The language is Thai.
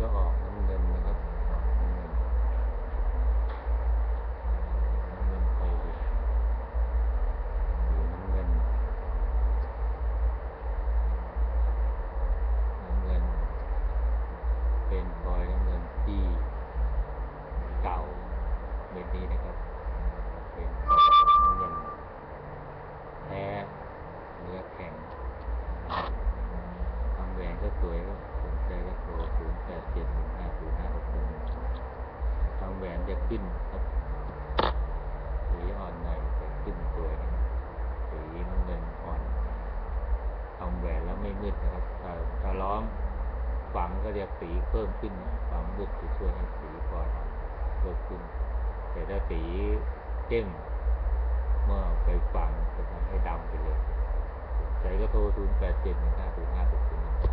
ก็ออกน้ำเงินนะครับออกน้ำเงินน้ำเงินไปดิสีน้ำเงินน้ำเงิน เป็นฟอยน้ำเงินที่เก่าเม็ดนี้นะครับ เป็นฟอยล์น้ำเงินแท้เนื้อแข็งทำแหวนก็สวยครับสนใจก็โทรศูนย์แปดเจ็ดหนึ่งห้าศูนย์ห้าหกหนึ่งทำแหวน จะขึ้นครับสีอ่อนหน่อยแต่ขึ้นสวยนะครับสีน้ำเงินอ่อนทำแหวนแล้วไม่มืดนะครับถ้าถ้าล้อมฝังก็จะสีเพิ่มขึ้นนะความมืดจะช่วยให้สีพอเพิ่มขึ้นแต่ถ้าสีเข้มเมื่อไปฝังจะทำให้ดำไปเลยใจก็โทร0 8 7 1 5 0 5 6 0